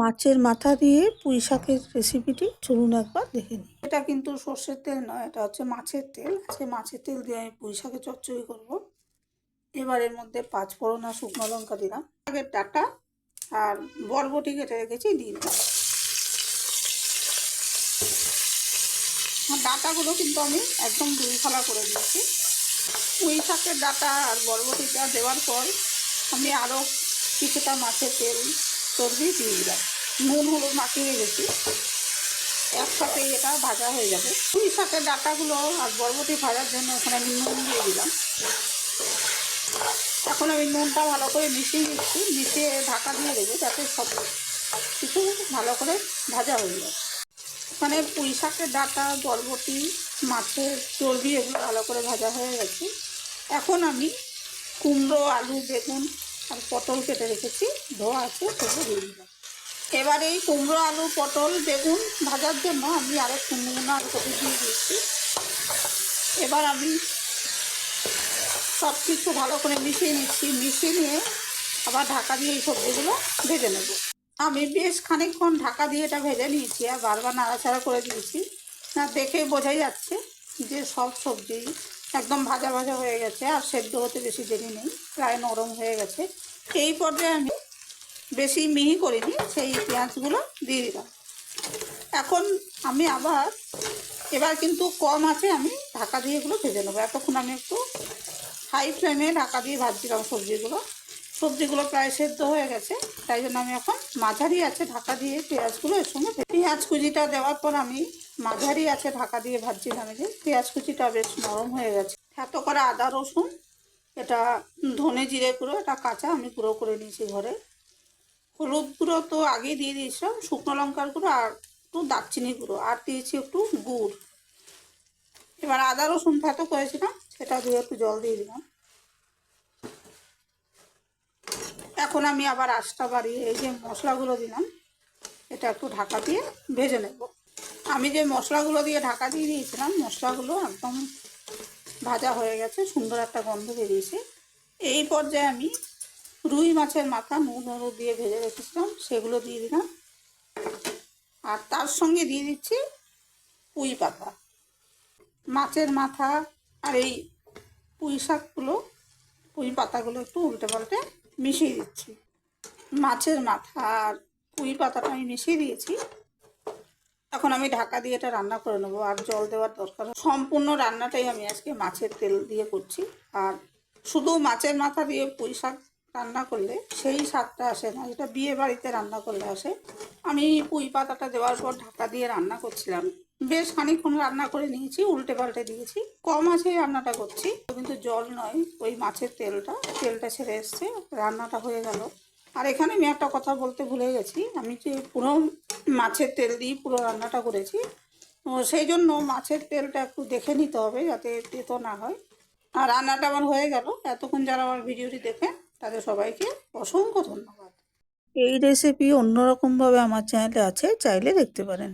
মাছের মাথা দিয়ে পুঁই শাকের রেসিপিটি চলুন একবার দেখে নিই। এটা কিন্তু সর্ষের তেল নয়, এটা হচ্ছে মাছের তেল। সে মাছের তেল দিয়ে আমি পুঁই শাকের চচ্চড়ি করব। এবার এর মধ্যে পাঁচ ফোড়ন আর শুকনো লঙ্কা দিলাম। শাকের ডাটা আর বরবটি কেটে রেখেছি আর ডাটাগুলো কিন্তু আমি একদম দুই ফালা করে দিয়েছি। পুঁই শাকের ডাটা আর বরবটিটা দেওয়ার পর আমি আরও কিছুটা মাছের তেল চর্বি দিয়ে দিলাম। নুন, হলুদ মাখিয়ে রেখেছি। একসাথে এটা ভাজা হয়ে যাবে। পুঁই শাকের ডাটাগুলো আর বরবটি ভাজার জন্য ওখানে আমি নুন দিয়ে দিলাম। এখন আমি নুনটা ভালো করে মিশিয়ে দিচ্ছি মিশিয়ে ঢাকা দিয়ে দেবো যাতে সব কিছু ভালো করে ভাজা হয়ে যায়। ওখানে পুঁই শাকের ডাটা, বরবটি, মাছের চর্বি এগুলো ভালো করে ভাজা হয়ে গেছে। এখন আমি কুমড়ো, আলু, বেগুন আর পটল কেটে রেখেছি, ধোয়া আছে, সেগুলো দিয়ে দিলাম। এবার এই কুমড়ো আলু, পটল, বেগুন ভাজার জন্য আমি আরও কুমড়ো আলু কপি দিয়ে দিয়েছি। এবার আমি সব কিছু ভালো করে মিশিয়ে নিচ্ছি। মিশিয়ে নিয়ে আবার ঢাকা দিয়ে এই সবজিগুলো ভেজে নেব। আমি বেশ খানিকক্ষণ ঢাকা দিয়ে এটা ভেজে নিয়েছি আর বারবার নাড়াচাড়া করে দিয়েছি। না, দেখে বোঝাই যাচ্ছে যে সব সবজি একদম ভাজা ভাজা হয়ে গেছে, আর সেদ্ধ হতে বেশি দেরি নেই, প্রায় নরম হয়ে গেছে। এই পর্যায়ে আমি বেশি মিহি করিনি, সেই পেঁয়াজগুলো দিয়ে দিলাম। এখন আমি আবার, এবার কিন্তু কম আছে, আমি ঢাকা দিয়ে এগুলো ভেজে নেব। এতক্ষণ আমি একটু হাই ফ্লেমে ঢাকা দিয়ে ভাজছিলাম সবজিগুলো। সবজিগুলো প্রায় সেদ্ধ হয়ে গেছে। তাই জন্য আমি এখন মাঝারি আছে, ঢাকা দিয়ে পেঁয়াজগুলো এর সঙ্গে পেঁয়াজ কুচিটা দেওয়ার পর আমি মাঝারি আছে, ঢাকা দিয়ে ভাজছিলাম যে। পেঁয়াজ কুচিটা বেশ নরম হয়ে গেছে। এত করে আদা, রসুন, এটা ধনে জিরে গুঁড়ো, এটা কাঁচা আমি গুঁড়ো করে নিয়েছি ঘরে। হলুদ গুঁড়ো তো আগেই দিয়ে দিয়েছিলাম, শুকনো লঙ্কার গুঁড়ো আর একটু দারচিনি গুঁড়ো, আর দিয়েছি একটু গুড়। এবার আদা, রসুন থেতো করেছিলাম, সেটা দিয়ে একটু জল দিয়ে দিলাম। এখন আমি আবার আঁচটা বাড়িয়ে এই যে মশলাগুলো দিলাম, এটা একটু ঢাকা দিয়ে ভেজে নেব। আমি যে মশলাগুলো দিয়ে ঢাকা দিয়ে দিয়েছিলাম, মশলাগুলো একদম ভাজা হয়ে গেছে, সুন্দর একটা গন্ধ বেরিয়েছে। এই পর্যায়ে আমি রুই মাছের মাথা নুন, হলুদ দিয়ে ভেজে রেখেছিলাম, সেগুলো দিয়ে দিলাম। আর তার সঙ্গে দিয়ে দিচ্ছি পুঁই পাতা। মাছের মাথা আর এই পুঁই শাকগুলো পুঁই পাতাগুলো একটু উল্টে পাল্টে মিশিয়ে দিচ্ছি। মাছের মাথা আর পুঁই পাতাটা আমি মিশিয়ে দিয়েছি। এখন আমি ঢাকা দিয়ে এটা রান্না করে নেব আর জল দেওয়ার দরকার সম্পূর্ণ রান্নাটাই আমি আজকে মাছের তেল দিয়ে করছি। আর শুধু মাছের মাথা দিয়ে পুঁই শাক রান্না করলে সেই স্বাদটা আসে না, যেটা বিয়ে বাড়িতে রান্না করলে আসে। আমি পুঁই পাতাটা দেওয়ার পর ঢাকা দিয়ে রান্না করছিলাম। বেশ খানিকক্ষণ রান্না করে নিয়েছি, উল্টে পাল্টে দিয়েছি। কম আছে রান্নাটা করছি। কিন্তু জল নয়, ওই মাছের তেলটা। তেলটা ছেড়ে এসছে, রান্নাটা হয়ে গেল। আর এখানে আমি একটা কথা বলতে ভুলে গেছি। আমি যে পুরো মাছের তেল দিয়ে পুরো রান্নাটা করেছি সেই জন্য মাছের তেলটা একটু দেখে নিতে হবে যাতে তেতো না হয়। আর রান্নাটা আমার হয়ে গেল। এতক্ষণ যারা আমার ভিডিওটি দেখে তাদের সবাইকে অসংখ্য ধন্যবাদ। এই রেসিপি অন্যরকমভাবে আমার চ্যানেলে আছে, চাইলে দেখতে পারেন।